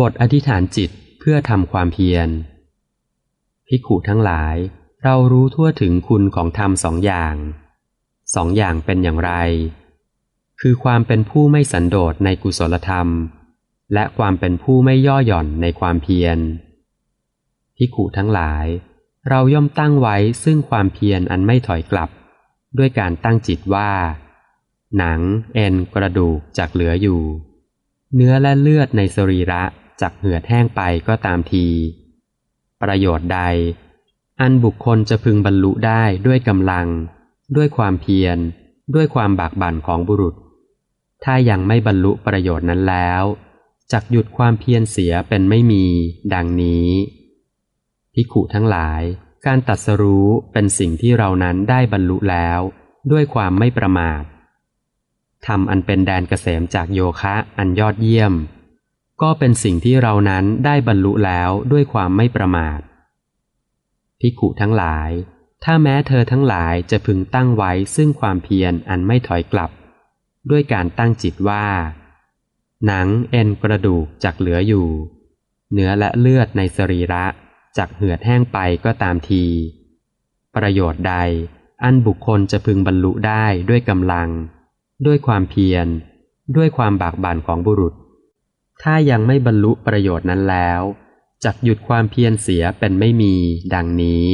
บทอธิษฐานจิตเพื่อทำความเพียร ภิกขุทั้งหลาย เรารู้ทั่วถึงคุณของธรรมสองอย่าง สองอย่างเป็นอย่างไร คือความเป็นผู้ไม่สันโดษในกุศลธรรม และความเป็นผู้ไม่ย่อหย่อนในความเพียร ภิกขุทั้งหลาย เราย่อมตั้งไว้ซึ่งความเพียรอันไม่ถอยกลับ ด้วยการตั้งจิตว่า หนัง เอ็น กระดูกจักเหลืออยู่ เนื้อและเลือดในสรีระ จักเหือดแห้งไปก็ตามที ประโยชน์ใด อันบุคคลจะพึงบรรลุได้ด้วยกำลัง ด้วยความเพียร ด้วยความบากบั่นของบุรุษ ถ้ายังไม่บรรลุประโยชน์นั้นแล้วจักหยุดความเพียรเสียเป็นไม่มี ดังนี้พิขุทั้งหลาย การตัดสรู้เป็นสิ่งที่เรานั้นได้บรรลุแล้ว ด้วยความไม่ประมาททำอันเป็นแดนเกษมจากโยคะอันยอดเยี่ยม ก็เป็นสิ่งที่เรานั้นได้บรรลุแล้วด้วยความไม่ประมาทพิขุทั้งหลาย ถ้าแม้เธอทั้งหลายจะพึงตั้งไว้ซึ่งความเพียรอันไม่ถอยกลับ ด้วยการตั้งจิตว่า หนังเอ็นกระดูกจักเหลืออยู่ เนื้อและเลือดในสรีระจักเหือดแห้งไปก็ตามที ประโยชน์ใด อันบุคคลจะพึงบรรลุได้ด้วยกำลัง ด้วยความเพียร ด้วยความบากบั่นของบุรุษ ถ้ายังไม่บรรลุประโยชน์นั้นแล้วจักหยุดความเพียรเสียเป็นไม่มี ดังนี้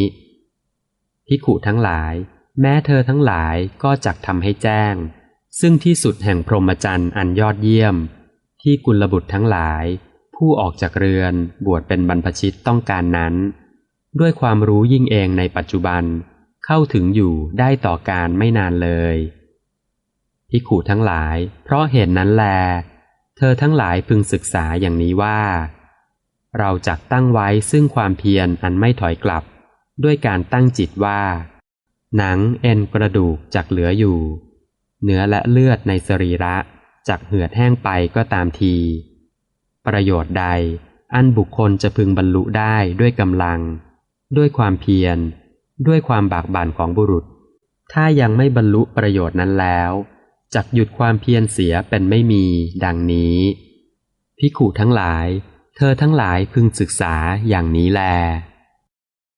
พิขุทั้งหลาย แม้เธอทั้งหลายก็จักทำให้แจ้ง ซึ่งที่สุดแห่งพรหมจรรย์อันยอดเยี่ยม ที่กุลบุตรทั้งหลาย ผู้ออกจากเรือนบวชเป็นบรรพชิตต้องการนั้น ด้วยความรู้ยิ่งเองในปัจจุบัน เข้าถึงอยู่ได้ต่อการไม่นานเลยพิขุทั้งหลาย เพราะเหตุนนั้นแล เธอทั้งหลายพึงศึกษาอย่างนี้ว่า เราจักตั้งไว้ซึ่งความเพียรอันไม่ถอยกลับ ด้วยการตั้งจิตว่า หนังเอ็นกระดูกจักเหลืออยู่ เนื้อและเลือดในสรีระจักเหือดแห้งไปก็ตามที ประโยชน์ใด อันบุคคลจะพึงบรรลุได้ด้วยกำลัง ด้วยความเพียร ด้วยความบากบั่นของบุรุษ ถ้ายังไม่บรรลุประโยชน์นั้นแล้ว จักหยุดความเพียรเสียเป็นไม่มีดังนี้พิขุทั้งหลาย เธอทั้งหลายพึงศึกษาอย่างนี้แล